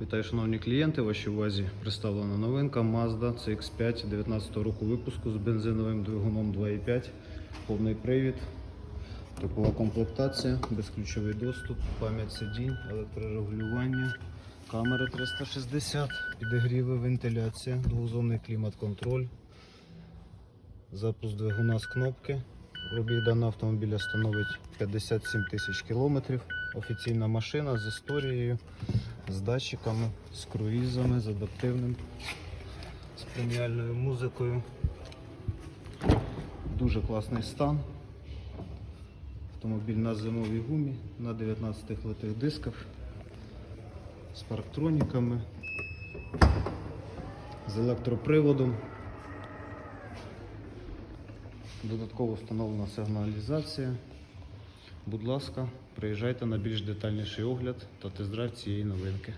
Вітаю, шановні клієнти. Вашій увазі представлена новинка Mazda CX5 19 року випуску з бензиновим двигуном 2.5, повний привід, типова комплектація, безключовий доступ, пам'ять сидінь, електрорегулювання, камери 360, підігріви, вентиляція, двозонний клімат-контроль, запуск двигуна з кнопки. Пробіг даного автомобіля становить 57 тисяч кілометрів. Офіційна машина з історією, з датчиками, з круїзами, з адаптивним, з преміальною музикою. Дуже класний стан. Автомобіль на зимовій гумі, на 19 литих дисках, з парктроніками, з електроприводом. Додатково встановлена сигналізація. Будь ласка, приїжджайте на більш детальніший огляд та тест-драйв цієї новинки.